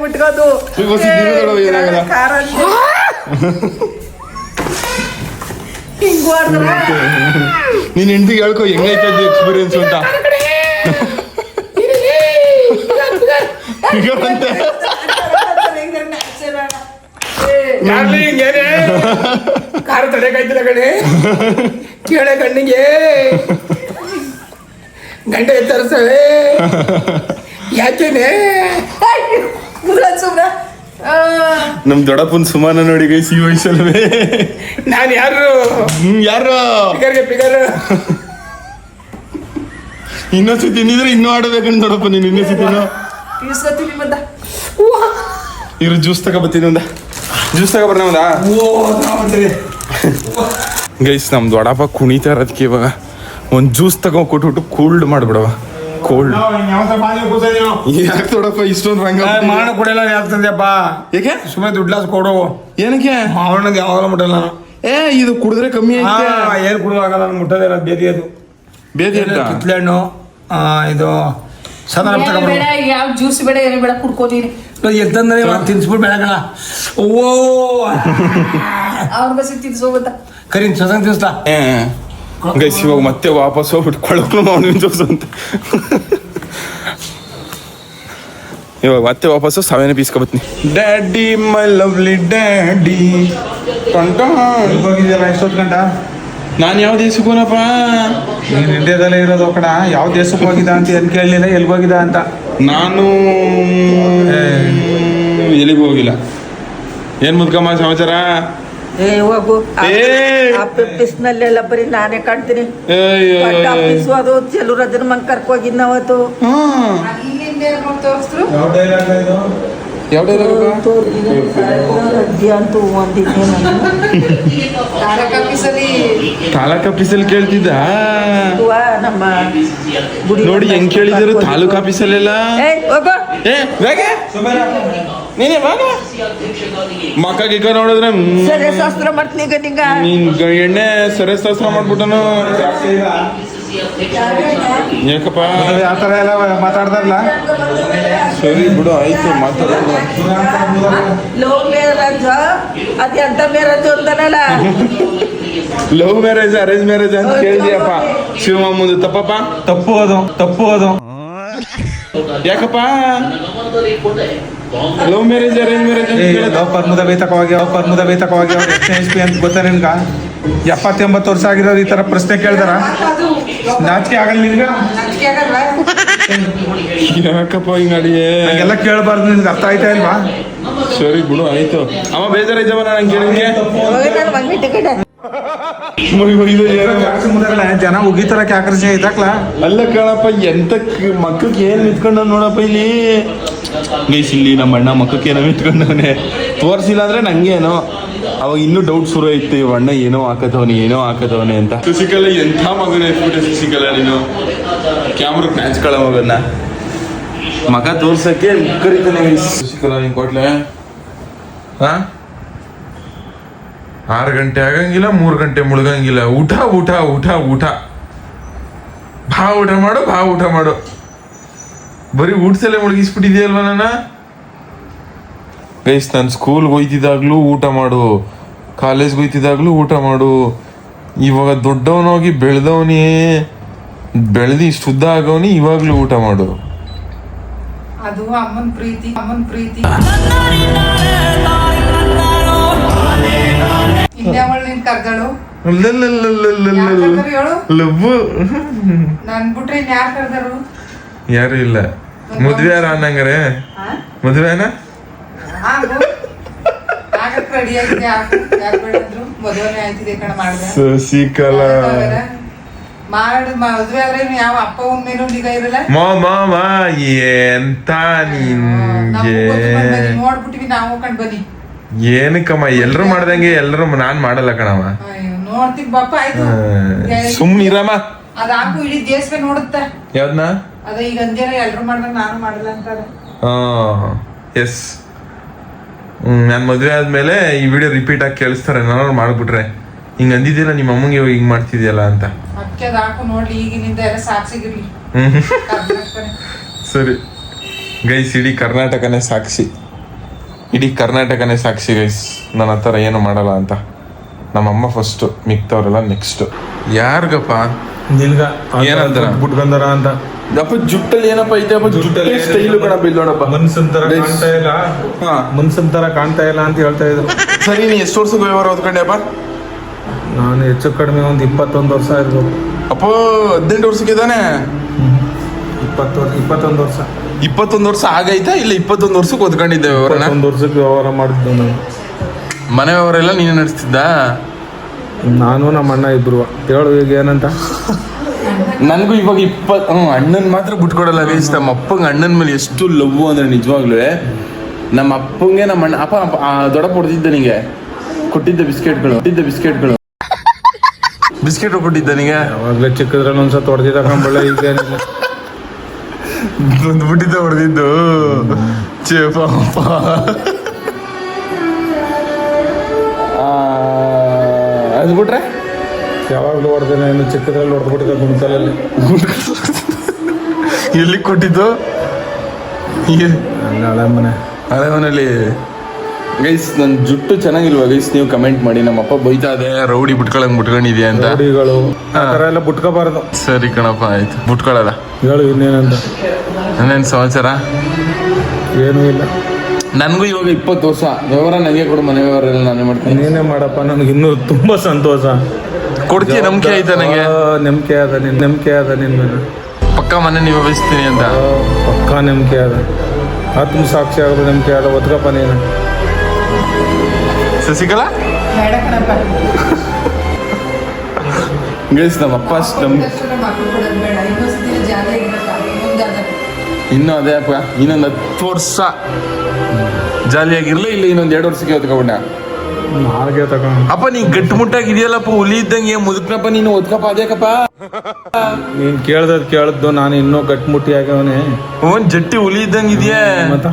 A: ಮುಟ್ಕೊಂಡು
D: ಖಾರ ಹಿಂಗ್
A: ನೀನ್ ಹೆಂಡತಿಗೆ ಹೇಳ್ಕೊ ಹೆಂಗೈತೆ ಅದು ಎಕ್ಸ್ಪೀರಿಯನ್ಸ್ ಅಂತ
H: ಕಾರ ಕಾರು ತಡೆಕಾಯ್ತಿಲ್ಲ ಕಣೆ ಕೇಳೆ ಕಣ್ಣಿಗೆ ಗಂಟೆ ಎತ್ತರಿಸವೆ ಯಾಕೆನೆ
A: ನಮ್ ದೊಡ್ಡಪ್ಪನ್ ಸುಮಾನ ನೋಡಿ ಗೈಸ್ ಈ ವಯಸ್ಸಲ್ವೇ
H: ನಾನು ಯಾರು?
A: ಯಾರು?
H: ಪಿಗರ್ಗೆ ಪಿಗರ್.
A: ಇನ್ನೊಂದ್ಸತಿ ತಿಂದಿದ್ರೆ ಇನ್ನೂ ಆಡಬೇಕಂತ ದೊಡ್ಡಪ್ಪ ನೀನು
D: ಇನ್ನೊಂದ್ ಸತಿ
A: ಇರು ಜ್ಯೂಸ್ ತಗೊಬತ್ತೀನಿ ಒಂದ ಜ್ಯೂಸ್ ತಗೊಬರ್ನ ಒಂದ?
H: ಓ ನಾವಂತೀರಿ
A: ಗೈಸ್ ನಮ್ ದೊಡ್ಡಪ್ಪ ಕುಣಿತಾ ಇರೋದಕ್ಕೆ ಇವಾಗ ಒಂದ್ ಜ್ಯೂಸ್ ತಗೋ ಕೊಟ್ಬಿಟ್ಟು ಕೂಲ್ಡ್ ಮಾಡ್ಬಿಡವ ಕೋಲ್ಡ್ ಯಾಕೆ ತೊಡಪ್ಪ ಇಷ್ಟೊಂದು ರಂಗ
H: ಮಾಡ ಕೊಡಲ್ಲ ಯಾಕ್ತಂದೆಪ್ಪ
A: ಏಕೆ?
H: ಸುಮ್ಮನೆ ದುಡ್ಲಾಸ್ ಕೊಡು.
A: ಏನಕ್ಕೆ?
H: ಮಾವಣ್ಣದ ಯಾವಾಗ ಮುಟ್ಟಲ್ಲ ನಾನು.
A: ಏ ಇದು ಕುಡಿದ್ರೆ ಕಮ್ಮಿ ಆಯ್ತು
H: ಏನು ಕುಡುವಾಗಲ್ಲ ನಾನು ಮುಟ್ಟದೇ ಇಲ್ಲ ಬೇದಿ ಅದು.
A: ಬೇದಿ ಅಂತ?
H: ಕಿತ್ಲೆ ಹಣ್ಣು ಆ, ಇದು
D: ಸದಾ ಬೇಡ ಯಾವ ಜ್ಯೂಸ್ ಬೇಡ ಏನು ಬೇಡ ಕುಡ್ಕೋತೀನಿ.
H: ಎದ್ದಂದ್ರೆ ತಿನ್ಸ್ಬಿಟ್ಟು ಬೆಳಗಣ ಓ.
D: ಅವ್ರ ಬಸ್ ತಿನ್ಸೋಗುತ್ತ?
H: ಕರೀನ್ ಸಸಂಗ್ ತಿನ್ಸ್ಲಾ?
A: ಗೈಸ್ ಇವಾಗ ಮತ್ತೆ ವಾಪಸ್ ಹೋಗ್ಬಿಟ್ಟು ಕೊಳಕು ಮಾವಿನ ಜ್ಯೂಸ್ ಅಂತ. ಇವಾಗ ಮತ್ತೆ ವಾಪಸ್ಸು ಸಾವಿನ ಪೀಸ್ ಕಬತ್ನಿ ಡ್ಯಾಡಿ ಮೈ ಲವ್ಲಿ ಡ್ಯಾಡಿ
I: ಹೋಗಿದ್ಯಲ್ಲ ಎಷ್ಟೊತ್ತು ಗಂಟ?
A: ನಾನು ಯಾವ ದೇಶಕ್ಕೆ ಹೋನಪ್ಪ
I: ನೀನು ಇಂಡಿಯಾದಲ್ಲೇ ಇರೋದು ಕಣ. ಯಾವ ದೇಶಕ್ಕೆ ಹೋಗಿದ ಅಂತ ಏನು ಕೇಳಲಿಲ್ಲ ಎಲ್ಲಿ ಹೋಗಿದ್ದ ಅಂತ.
A: ನಾನು ಎಲ್ಲಿಗೂ ಹೋಗಿಲ್ಲ. ಏನು ಮುದ್ಕಮ್ಮ ಸಮಾಚಾರ?
E: ಏ
A: ಆ
E: ಪಿಸ್ನಲ್ಲೆಲ್ಲ ಬರೀ ನಾನೇ ಕಾಣ್ತೀನಿ. ಪಿಸ್ ಅದು ಚೆಲೂರ್ ಅದನ್ನ ಮಂಗ್ ಕರ್ಕೋಗಿದ್ ನಾವತ್ತು. ಅಂತೂ ಒಂದಿದ್ದೆ ನಾನು.
D: ತಾಲೂಕ್ ಆಫೀಸಲ್ಲಿ
A: ಕೇಳ್ತಿದ್ದ?
E: ನಮ್ಮ ಗುಡಿ
A: ನೋಡಿ ಹೆಂಗ್ ಕೇಳಿದ್ರು ತಾಲೂಕ್ ಆಫೀಸಲ್ಲೆಲ್ಲ?
E: ಏ ಹೋಗು.
A: ಏ ಬೇಗ ನೀನೇ ಬಾಗ ಮಕ್ಕ ಗಿಕ್ಕ ನೋಡಿದ್ರೆ ಹ್ಮ್,
E: ಸರಿ ಶಾಸ್ತ್ರ ಮಾಡ್ತೀನಿ ಈಗ ನಿಂಗ.
A: ನೀನ್ ಗ- ಎಣ್ಣೆ ಸರಿ ಶಾಸ್ತ್ರ ಮಾಡ್ಬಿಟ್ಟನು. ಯಾಕಪ್ಪ?
I: ಆ ಥರ ಎಲ್ಲ ಮಾತಾಡ್ತಾರಲ್ಲ
A: ಸರಿ ಬಿಡು ಆಯ್ತು ಮಾತಾಡೋದು
E: ಲವ್ ಮ್ಯಾರೇಜ್ ಅದ್ ಎಂತ ಮ್ಯಾರೇಜ್ ಅಂತಾನಲ್ಲ?
A: ಲವ್ ಮ್ಯಾರೇಜ್ ಅರೇಂಜ್ ಮ್ಯಾರೇಜ್ ಅಂತ ಕೇಳಿದ್ಯಪ್ಪ. ಶಿವಮೊಮ್ಮದು ಮುಂದೆ ತಪ್ಪಪ್ಪ?
I: ತಪ್ಪು ಅದು ತಪ್ಪು ಅದು.
A: ಯಾಕಪ್ಪ? ಲವ್ ಮ್ಯಾರೇಜ್ ಅರೇಂಜ್ ಮ್ಯಾರೇಜ್
I: ಪರ್ಮದ ಬೇತಕವಾಗಿ ಲವ್ ಪರ್ಮುದ ಬೇತಕವಾಗಿ ಎಚ್ ಪಿ ಅಂತ ಗೊತ್ತಾ ನಿನ್ಗ? ಎಪ್ಪತ್ತೆಂಬತ್ತು ವರ್ಷ ಆಗಿರೋದು ಈ ತರ ಪ್ರಶ್ನೆ ಕೇಳ್ತಾರ
D: ಅದು
I: ನಾಚಿಕೆ ಆಗಲ್ಲ ನಿನ್ಗೆ? ಹಂಗೆಲ್ಲ ಕೇಳಬಾರ್ದು ನಿನ್ಗೆ ಅರ್ಥ ಆಯ್ತಾ ಇಲ್ವಾ?
A: ಸರಿ ಬಿಡು ಆಯ್ತು. ಅವ ಬೇಜಾರೈತವ ನಾನು ಕೇಳಿದ್ಗೆ
I: ಜನ ಉಗಿತರ ಕ್ಯಾಕರ್ಸಿ ಐತಾಕ್ಲ
A: ಅಲ್ಲ ಕೇಳಪ್ಪ ಎಂತ ಮಕ್ಕಳಿಗೆ ಏನ್ ನಿಂತ್ಕೊಂಡ ನೋಡಪ್ಪ ಇಲ್ಲಿ? ಗೈಸ್ ಇಲ್ಲಿ ನಮ್ಮ ಅಣ್ಣ ಮಕ್ಕಕ್ಕೆ ಏನೋ ನಿಂತ್ಕೊಂಡವನೆ. ತೋರ್ಸಿಲ್ಲ ಅಂದ್ರೆ ನಂಗೇನೋ. ಅವಾಗ ಇನ್ನೂ ಡೌಟ್ ಶುರು ಆಯ್ತು ಇವ ಅಣ್ಣ ಏನೋ ಹಾಕತವನಿ ಏನೋ ಹಾಕತವನೆ ಅಂತ. ಶಶಿಕಲಾ ಎಂಥ ಮಗನ ಎತ್ಬಿಟ್ಟೆ ಶಶಿಕಲಾ ನೀನು? ಕ್ಯಾಮ್ರಕ್ ನಾಚ್ಕೊಳ್ಳೋ ಮಗನ್ನ. ಮಗ ತೋರ್ಸಕ್ಕೆ ಕರಿತಾನೆ ಶಶಿಕಲಾ ನೀನ್ ಕೊಟ್ಲೆ? ಹಾ? ಆರು ಗಂಟೆ ಆಗಂಗಿಲ್ಲ ಮೂರು ಗಂಟೆ ಮುಳುಗಂಗಿಲ್ಲ. ಊಟ ಊಟ ಊಟ ಊಟ. ಬಾ ಊಟ ಮಾಡು ಬಾ ಊಟ ಮಾಡು. ಬರೀ ಊಟದಲ್ಲೇ ಮುಳುಗಿಸ್ಬಿಟ್ಟಿದ್ಯಲ್ವ ನನ್ನ ಗೈಸ್ ನಾನು ಸ್ಕೂಲ್ಗೆ ಹೋಯ್ತಿದ್ದಾಗ್ಲೂ ಊಟ ಮಾಡು. ಕಾಲೇಜ್ಗೆ ಹೋಯ್ತಿದ್ದಾಗಲೂ ಊಟ ಮಾಡು. ಇವಾಗ ದೊಡ್ಡವನೋಗಿ ಬೆಳೆದವನೇ ಬೆಳೆದು ಇಷ್ಟು ಉದ್ದ ಆಗವನಿ ಇವಾಗ್ಲೂ ಊಟ ಮಾಡು.
D: ಅದು ಅಮ್ಮನ್ ಪ್ರೀತಿ ಅಮ್ಮನ್ ಪ್ರೀತಿ. ಕರ್ದಳು ನನ್ ಬಿಟ್ರೆ ಕರ್ದರು
A: ಯಾರು ಇಲ್ಲ. ಮದ್ವೆ ಯಾರ ಅನ್ನಂಗಾರೆ ಮದ್ವೆನಾ? ಶಶಿಕಲಾ ಮಾಮ ಎಂತ ನಿನ್ಗೆ ಏನಕ್ಕಮ್ಮ ಎಲ್ರು ಮಾಡ್ದಂಗೆ ಎಲ್ರು ನಾನ್ ಮಾಡಲ್ಲ ಕಣವ ಸುಮ್ನಿರಮ್ಮ.
D: ಅದಾಕು ಇಡೀ ದೇಶವೇ ನೋಡುತ್ತೆ.
A: ಯಾವ್ದನ್ನ
D: ಅದ ಈಗ ಅಂಜನ ಎಲ್ರು ಮಾಡ್ದಂಗ ನಾನು ಮಾಡಲ್ಲ ಅಂತಾರೆ
A: ಎಸ್. ನಾನು ಮದುವೆ ಆದ್ಮೇಲೆ ಈ ವಿಡಿಯೋ ರಿಪೀಟ್ ಆಗಿ ಕೇಳಿಸ್ತಾರೆ ನಾನು ಮಾಡ್ಬಿಟ್ರೆ. ಹಿಂಗ್ ಅಂದಿದ್ದೀರಾ ನಿಮ್ಮ ಅಮ್ಮಂಗೆ ಇವಾಗ ಹಿಂಗ್ ಮಾಡ್ತಿದ್ಯಲ್ಲ ಅಂತ.
D: ನೋಡ್ಲಿ ಈಗಿನಿಂದ ಎಲ್ಲ ಸಾಕ್ಷಿಗಿರ್ಲಿ.
A: ಸರಿ. ಗೈಸ್ ಇಡೀ ಕರ್ನಾಟಕನೇ ಸಾಕ್ಷಿ. ಇಡೀ ಕರ್ನಾಟಕನೇ ಸಾಕ್ಷಿ ಗೈಸ್. ನನ್ನ ಹತ್ರ ಏನು ಮಾಡಲ್ಲ ಅಂತ. ನಮ್ಮಮ್ಮ ಫಸ್ಟ್ ಮಿಕ್ತವ್ರೆಲ್ಲ ನೆಕ್ಸ್ಟ್ ಯಾರಿಗಪ್ಪ?
I: ನಿಲ್ಗ
A: ಏನಂತಾರ?
I: ಬಿಟ್ಕೊಂಡಾರ ಅಂತ.
A: ಅಪ್ಪ ಜುಟ್ಟಲ್ಲಿ ಏನಪ್ಪ ಐತೆ ಅಪ್ಪ ಜುಟ್ಟಲ್ಲಿ ಸ್ಟೈಲು ಕಣ ನೋಡಪ್ಪ.
I: ಮನ್ಸನ್ ತರ. ಕಾಣ್ತಾ ಇಲ್ಲ?
A: ಹಾ.
I: ಮನ್ಸನ್ ತರ ಕಾಣ್ತಾ ಇಲ್ಲ ಅಂತ ಹೇಳ್ತಾ ಇದ್ರು.
A: ಸರಿ ನೀ ಎಷ್ಟು ವರ್ಷಕ್ಕೆ ವ್ಯವಹಾರ ಓದ್ಕೊಂಡೆಪ್ಪ
I: ನಾನು ಹೆಚ್ಚು ಕಡಿಮೆ ಒಂದು ಇಪ್ಪತ್ತೊಂದು ವರ್ಷ ಇರ್ಬೋದು
A: ಅಪ್ಪ ಹದಿನೆಂಟು ವರ್ಷಕ್ಕೆ ಇದ್ದಾನೆ?
I: ಇಪ್ಪತ್ತು ವರ್ಷ ಇಪ್ಪತ್ತೊಂದು ವರ್ಷ.
A: ಇಪ್ಪತ್ತೊಂದು ವರ್ಷ ಆಗೈತಾ? ಇಲ್ಲ ಇಪ್ಪತ್ತೊಂದು ವರ್ಷಕ್ಕೆ ಓದ್ಕೊಂಡಿದ್ದೆ ವ್ಯವಹಾರ
I: ಒಂದು ವರ್ಷಕ್ಕೆ ವ್ಯವಹಾರ ಮಾಡಿದ್ದು ನಾನು.
A: ಮನೆ ವ್ಯವಹಾರ ಎಲ್ಲ ನೀನು ನಡೆಸ್ತಿದ್ದ?
I: ನಾನು ನಮ್ಮ ಅಣ್ಣ ಇಬ್ರು. ಹೇಳು ಈಗ ಏನಂತ.
A: ನನಗೂ ಇವಾಗ ಇಪ್ಪತ್ ಹ್ಞೂ ಅಣ್ಣನ್ ಮಾತ್ರ ಬಿಟ್ಕೊಡಲ್ಲ ಗೈಸ್ ನಮ್ಮ ಅಪ್ಪಂಗೆ ಅಣ್ಣನ ಮೇಲೆ ಎಷ್ಟು ಲವ್ ಅಂದ್ರೆ ನಿಜವಾಗ್ಲೂ ನಮ್ಮ ಅಪ್ಪಂಗೆ ನಮ್ಮ ಅಣ್ಣ ಅಪ್ಪ ದೊಡ್ಡಪ್ಪ ಹೊಡೆದಿದ್ದ ನಿಂಗೆ. ಕೊಟ್ಟಿದ್ದ ಬಿಸ್ಕೆಟ್ಗಳು ಕೊಟ್ಟಿದ್ದ ಬಿಸ್ಕೆಟ್ಗಳು. ಬಿಸ್ಕೆಟ್ ಕೊಟ್ಟಿದ್ದ ನಿಂಗೆ?
I: ಅವಾಗಲೇ ಚಿಕ್ಕದ್ರಲ್ಲಿ ಒಂದ್ಸತ ಹೊಡೆದಿದ್ದ ಕಂಬಳ ಈಗ
A: ಒಂದು ಬಿಟ್ಟಿದ್ದ ಹೊಡೆದಿದ್ದು. ಚೇಪ ಅಪ್ಪ ಆ, ಅದು ಬಿಟ್ರೆ?
I: ಯಾವಾಗಲೂ ಹೊಡೆದೇನೆ ಇನ್ನು ಚಿಕ್ಕದ್ರಲ್ಲಿ ಹೊಡೆದ್ಬಿಟ್ಟಿದ್ದ ಗುಂತಲಲ್ಲಿ
A: ಎಲ್ಲಿ ಕೊಟ್ಟಿದ್ದು?
I: ಹಳೆ ಮನೆ.
A: ಹಳೆ ಮನೇಲಿ ಗೈಸ್ ನನ್ನ ಜುಟ್ಟು ಚೆನ್ನಾಗಿಲ್ವಾ? ಗೈಸ್ ನೀವು ಕಮೆಂಟ್ ಮಾಡಿ. ನಮ್ಮ ಅಪ್ಪ ಬೈತಾ ಇದೆ. ರೌಡಿ ಬಿಟ್ಕೊಳಂಗ್ ಬಿಟ್ಕೊಂಡಿದ್ಯಾ ಅಂತ.
I: ರೌಡಿಗಳು. ಆ ಥರ ಎಲ್ಲ ಬಿಟ್ಕೋಬಾರ್ದು.
A: ಸರಿ ಕಣಪ್ಪ ಆಯ್ತು. ಬಿಟ್ಕೊಳಲ್ಲ
I: ಹೇಳು ಇನ್ನೇನಂತ.
A: ಇನ್ನೇನು ಸಮಾಚಾರ?
I: ಏನೂ ಇಲ್ಲ.
A: ನನಗೂ ಇವಾಗ ಇಪ್ಪತ್ತು ವರ್ಷ. ವ್ಯವಹಾರ ನನಗೆ ಕೊಡು ಮನೆ ವ್ಯವಹಾರ ಎಲ್ಲ ನಾನೇ ಮಾಡ್ತೀನಿ.
I: ನೀನೇ ಮಾಡಪ್ಪ. ನನಗೆ ಇನ್ನೂ ತುಂಬಾ ಸಂತೋಷ.
A: ಕೊಡ್ತೀಯ ನಂಬಿಕೆ ಐತೆ ನನಗೆ
I: ನಂಬಿಕೆ ಅದ ನಿನ್ ನಂಬಿಕೆ ಅದ ನಿನ್ ಮೇಲೆ.
A: ಪಕ್ಕ ಮನೆ ನಿಭಾಯಿಸ್ತೀನಿ ಅಂತ.
I: ಪಕ್ಕ ಪಕ್ಕಾ ನಂಬಿಕೆ ಅದ ಆತ್ಮ ಸಾಕ್ಷಿ ಆಗೋದು ನಂಬಿಕೆ ಅದ ಒತ್ಕಪ್ಪ ನೀನು.
A: ಶಶಿಕಲಾ? ಗೈಸ್ ನಮ್ಮ ಅಪ್ಪ ಅಷ್ಟು ನಂಬಿ ಇನ್ನೂ ಅದೇ ಅಪ್ಪ. ಇನ್ನೊಂದು ಹತ್ತು ವರ್ಷ ಜಾಲಿಯಾಗಿರ್ಲಿ ಇಲ್ಲ ಇನ್ನೊಂದು ಎರಡು ವರ್ಷಕ್ಕೆ ಓದ್ಕೊಬಿಡ
I: ನಾಲ್ಗೆ ತಗೊಂಡು.
A: ಅಪ್ಪ ಇದೆಯಲ್ಲಪ್ಪ ಗಟ್ಟಿಮುಟ್ಟಾಗಿದೆಯಲ್ಲಪ್ಪ ಹುಲಿ ಇದ್ದಂಗೆ ಮುದುಕ್ನಪ್ಪ ನೀನು ಒದ್ಕಪ್ಪ ಅದೇಕಪ್ಪ?
I: ನೀನ್ ಕೇಳ್ದದ್ ಕೇಳದ್ದು ನಾನು ಇನ್ನೂ ಗಟ್ಟಿಮುಟ್ಟಿ ಆಗ್ಯವನೇ.
A: ಒಂದ್ ಜಟ್ಟಿ ಹುಲಿ ಇದ್ದಂಗೆ ಇದೆಯಾ?
I: ಮತ್ತ?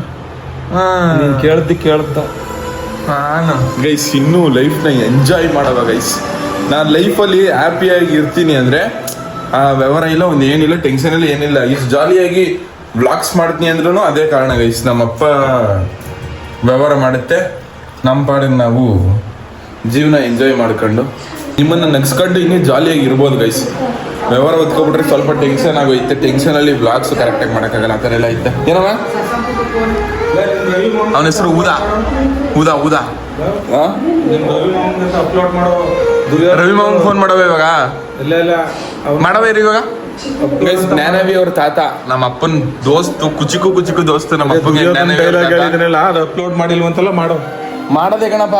I: ನೀನ್ ಕೇಳ್ದಿ ಕೇಳ್ದ
A: ನಾನು. ಗೈಸ್ ಇನ್ನೂ ನ ಎಂಜಾಯ್ ಮಾಡವ ಗೈಸ್ ನಾನು ಲೈಫಲ್ಲಿ ಹ್ಯಾಪಿಯಾಗಿ ಇರ್ತೀನಿ ಅಂದ್ರೆ ಆ ವ್ಯವಹಾರ ಇಲ್ಲ ಒಂದು ಏನಿಲ್ಲ ಟೆನ್ಷನ್ ಇಲ್ಲ ಏನಿಲ್ಲ. ಇಷ್ಟು ಜಾಲಿಯಾಗಿ ಬ್ಲಾಗ್ಸ್ ಮಾಡ್ತೀನಿ ಅಂದ್ರೂ ಅದೇ ಕಾರಣ ಗೈಸ್ ನಮ್ಮಪ್ಪ ವ್ಯವಹಾರ ಮಾಡುತ್ತೆ. ನಮ್ಮ ಪಾಡಿನ ನಾವು ಜೀವನ ಎಂಜಾಯ್ ಮಾಡ್ಕೊಂಡು ನಿಮ್ಮನ್ನು ನಗ್ಸ್ಕೊಂಡು ಇನ್ನೂ ಜಾಲಿಯಾಗಿ ಇರ್ಬೋದು ಗೈಸ್ ವ್ಯವಹಾರ ಹೊತ್ಕೊಬಿಟ್ರೆ ಸ್ವಲ್ಪ ಟೆನ್ಷನ್ ಆಗೋಯ್ತೆ ಟೆನ್ಷನ್ ಅಲ್ಲಿ ಬ್ಲಾಗ್ಸ್ ಕರೆಕ್ಟಾಗಿ ಮಾಡೋಕ್ಕಾಗಲ್ಲ ಆ ಥರ ಎಲ್ಲ ಐತೆ ಏನವ ಅವನ ಹೆಸರು ಆ?
I: ಅಪ್ಲೋಡ್ ಮಾಡೋ
A: ರವಿ ಮಾವನ್ ಫೋನ್ ಮಾಡವ ಇವಾಗ ಮಾಡವ ಇವಾಗ ಗೈಸ್ ಜ್ಞಾನವಿ ಅವ್ರ ತಾತ ನಮ್ಮ ಅಪ್ಪನ ದೋಸ್ತು ಕುಚಿಕು ಕುಚಿಕು ದೋಸ್ತು ನಮ್ಮ ಅಪ್ಪಗೆ
I: ಅಪ್ಲೋಡ್ ಮಾಡಿಲ್ವಂತಲ್ಲ ಮಾಡು
A: ಮಾಡದೆ ಕಣಪ್ಪ.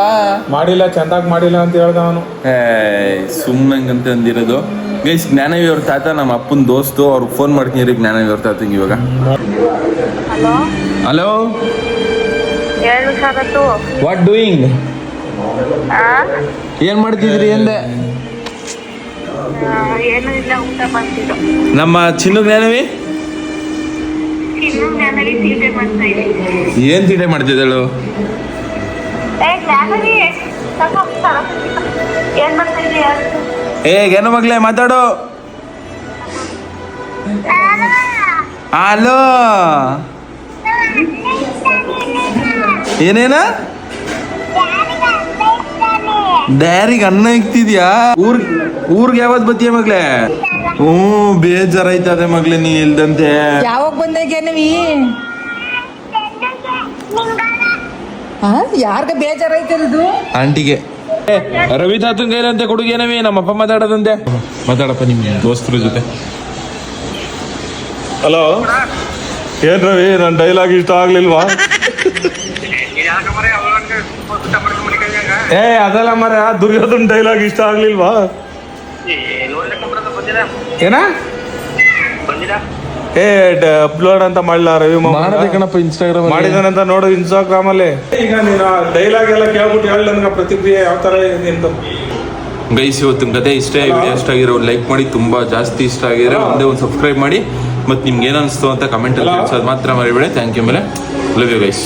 I: ಮಾಡಿಲ್ಲ ಚಂದಾಗಿ ಮಾಡಿಲ್ಲ ಅಂತ ಹೇಳ್ದ ಅವನು.
A: ಏ ಸುಮ್ಮನಂಗಂತ ಅಂದಿರೋದು. ಗೈಸ್ ಜ್ಞಾನವಿ ಅವ್ರ ತಾತ ನಮ್ಮ ಅಪ್ಪನ ದೋಸ್ತು ಅವ್ರಿಗೆ ಫೋನ್ ಮಾಡ್ತೀನಿ ಜ್ಞಾನವಿ ಅವ್ರ ತಾತ ಇವಾಗ. ಹಲೋ? ವಾಟ್ ಡೂಯಿಂಗ್ ಏನ್ ಮಾಡ್ತಿದ್ರಿ ಎಂದೆ?
J: ಏನು ಇಲ್ಲ ಊಟ ಬಂದಿದ್ದು
A: ನಮ್ಮ ಚಿನ್ನು ಜ್ಞಾನವಿ? ಏನ್ ತಿಂಡೆ ಮಾಡ್ತಿದ್ದಳು?
J: ಏ ಜಾನವಿ ಸ್ವಲ್ಪ ಸರಸ್ವತಿ, ಏನ್ ಮಾಡ್ತಾ ಇದೀಯ
A: ಏ ಏನು ಮಗ್ಲೇ ಮಾತಾಡು. ಹಲೋ. ಏನೇನ? ಡ್ಯಾರಿಗೆ ಅನ್ನ ಇಕ್ತಿದ್ಯಾ? ಊರ್ ಊರ್ಗೆ ಯಾವತ್ ಬತ್ತೀಯ ಮಗ್ಲೆ? ಹ್ಞೂ ಬೇಜಾರಾಯ್ತದೆ ಮಗ್ಲೆ ನೀ ಇಲ್ದಂತೆ.
E: ಯಾವಾಗ ಬಂದಾಗ ಏನವಿ ಯಾರ್ಗ ಬೇಜಾರೈತದು
A: ಆಂಟಿಗೆ. ರವಿ ತಾತನ್ ಕೈಲಂತೆ ಕೊಡುಗೇನವಿ ನಮ್ಮಪ್ಪ ಮಾತಾಡೋದಂತೆ? ಮಾತಾಡಪ್ಪ ನಿಮ್ಮ ದೋಸ್ತರ ಜೊತೆ.
I: ಹಲೋ? ಏನ್ ರವಿ ನನ್ನ ಡೈಲಾಗ್ ಇಷ್ಟ ಆಗ್ಲಿಲ್ವಾ? ಏ ಅದಲ್ಲ ಮರ ದುರ್ಯೋಧನ್ ಡೈಲಾಗ್ ಇಷ್ಟ ಆಗ್ಲಿಲ್ವಾ? ಏನ? ಏ ಅಪ್ಲೋಡ್ ಅಂತ ಮಾಡ್ಲಾ ರವಿ
A: ಮಾಡದೆ ಕಣಪ್ಪ ಇನ್ಸ್ಟಾಗ್ರಾಮ್
I: ಮಾಡಿದಾನಂತ ನೋಡು ಇನ್ಸ್ಟಾಗ್ರಾಮ್ ಅಲ್ಲಿ. ಈಗ ನೀನು ಡೈಲಾಗ್ ಎಲ್ಲ ಕೇಳ್ಬಿಟ್ಟು ಹೇಳಿ ನನ್ಗೆ ಪ್ರತಿಕ್ರಿಯೆ ಯಾವ ತರ ನಿಂದು
A: ಗೈಸ್ ಇವತ್ತಿನ ಕತೆ ಇಷ್ಟ ವಿಡಿಯೋ ಇಷ್ಟ ಆಗಿರೋ ಲೈಕ್ ಮಾಡಿ ತುಂಬಾ ಜಾಸ್ತಿ ಇಷ್ಟ ಆಗಿದ್ರೆ ಒಂದೇ ಒಂದು ಸಬ್ಸ್ಕ್ರೈಬ್ ಮಾಡಿ. ಮತ್ತೆ ನಿಮ್ಗೆ ಏನು ಅನಿಸ್ತು ಅಂತ ಕಮೆಂಟ್ ಅಲ್ಲಿ ತಿಳಿಸೋದು ಮಾತ್ರ ಮರಿಬೇಡಿ. ಥ್ಯಾಂಕ್ ಯು ಮೇಲೆ ಲವ್ ಯು ಗೈಸ್